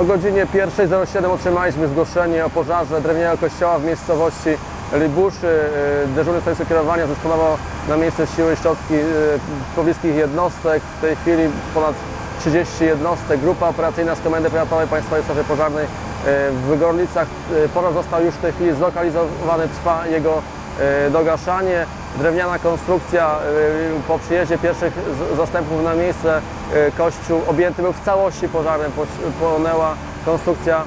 O godzinie 1.07 otrzymaliśmy zgłoszenie o pożarze drewnianego kościoła w miejscowości Libuszy. Y, Dyżurny stanowisko kierowania dysponował na miejsce siły środki y, pobliskich jednostek. W tej chwili ponad 30 jednostek. Grupa operacyjna z Komendy Powiatowej Państwowej Straży Pożarnej y, w Gorlicach. Pożar został już w tej chwili zlokalizowany. Trwa jego dogaszanie. Drewniana konstrukcja y, po przyjeździe pierwszych zastępów na miejsce y, kościół objęty był w całości pożarem, płonęła konstrukcja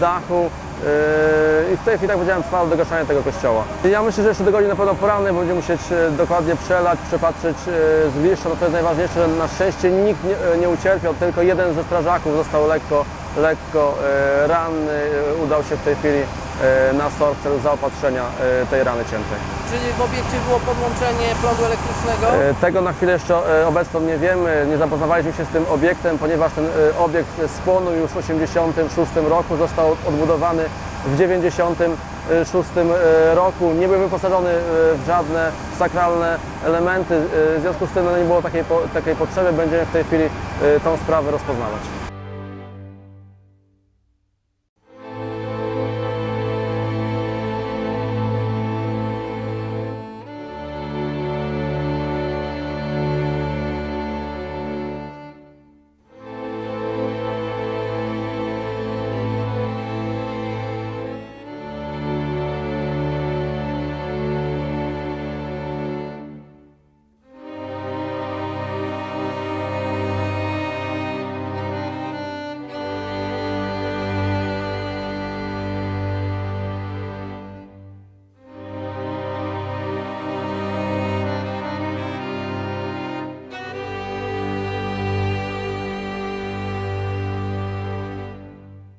dachu i w tej chwili, tak powiedziałem, trwa dogaszanie tego kościoła. Ja myślę, że jeszcze do godziny na pewno porannej będziemy musieć dokładnie przelać, przepatrzeć z bliższa, no to jest najważniejsze, na szczęście nikt nie, nie ucierpiał, tylko jeden ze strażaków został lekko, lekko ranny, udał się w tej chwili na SOR w celu zaopatrzenia y, tej rany ciętej. Czyli w obiekcie było podłączenie prądu elektrycznego? E, Tego na chwilę jeszcze e, obecną nie wiemy, nie zapoznawaliśmy się z tym obiektem, ponieważ ten e, obiekt spłonął już w 1986 roku, został odbudowany w 1996 e, roku, nie był wyposażony e, w żadne sakralne elementy, e, w związku z tym no, nie było takiej, takiej potrzeby, będziemy w tej chwili e, tą sprawę rozpoznawać.